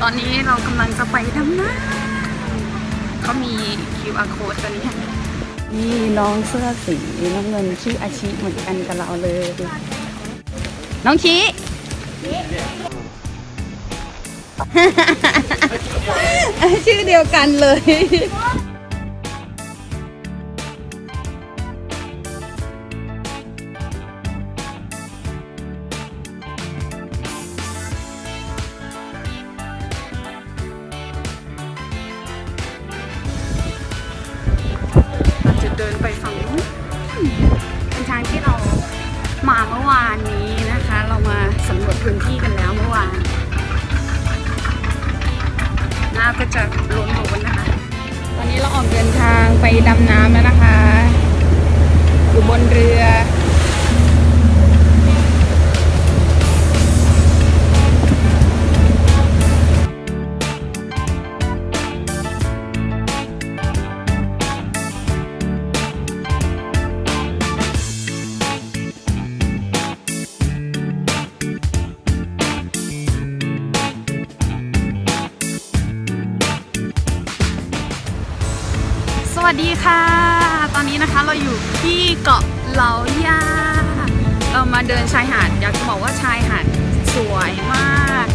ตอนนี้เรากำลังจะไปดำน้ำเขามี QR code ตัวนี้นี่น้องเสื้อสีน้ำเงินชื่ออาชิเหมือนกันกับเราเลย น้องชิชื่อเดียวกันเลย ดินไปฝั่งนู้นเป็นทางที่เรามาเมื่อวานนี้นะคะ เรามาสำรวจพื้นที่กันแล้วเมื่อวานน้าก็จะล้นๆนะคะ ตอนนี้เราออกเดินทางไปดำน้ำแล้วนะคะ อยู่บนเรือ วัสดีค่ะ ตอนนี้นะคะเราอยู่ที่เกาะเหลาย่าเรามาเดินชายหาด อยากจะบอกว่าชายหาดสวยมาก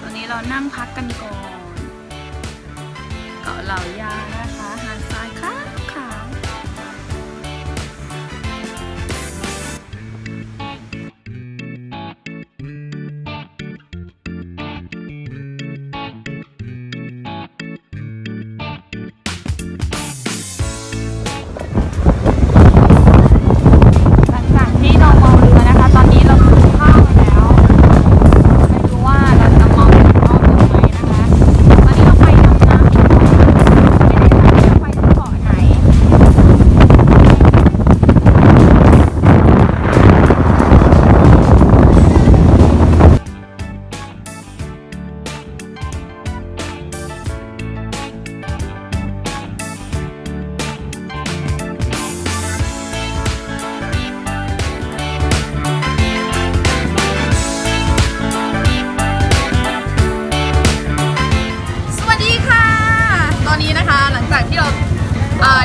ตอนนี้เรานั่งพักกันก่อน เกาะเหลาย่านะคะ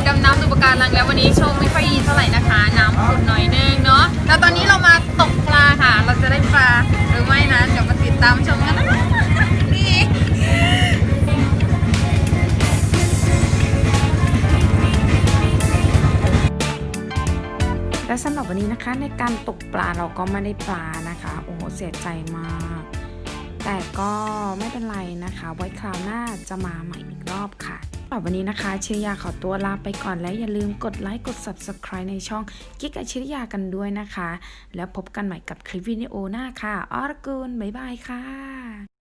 ดำน้ำดูปะการังแล้ววันนี้โชคไม่ค่อยดีเท่าไหร่นะคะ น้ำขุ่นหน่อยนึงเนาะแล้วตอนนี้เรามาตกปลาค่ะ เราจะได้ปลาหรือไม่นะเดี๋ยวมาติดตามชมกันนะคะนี่และสำหรับวันนี้นะคะในการตกปลาเราก็ไม่ได้ปลานะคะ โอ้โหเสียใจมาก แต่ก็ไม่เป็นไรนะคะ ไว้คราวหน้าจะมาใหม่อีกรอบค่ะสำหรับวันนี้นะคะเชียร์ยาขอตัวลาไปก่อนและอย่าลืมกดไลค์กด subscribe ในช่องกิ๊กอาชิริยากันด้วยนะคะ แล้วพบกันใหม่กับคลิปวิดีโอหน้าค่ะออรกุลบ๊ายบายค่ะ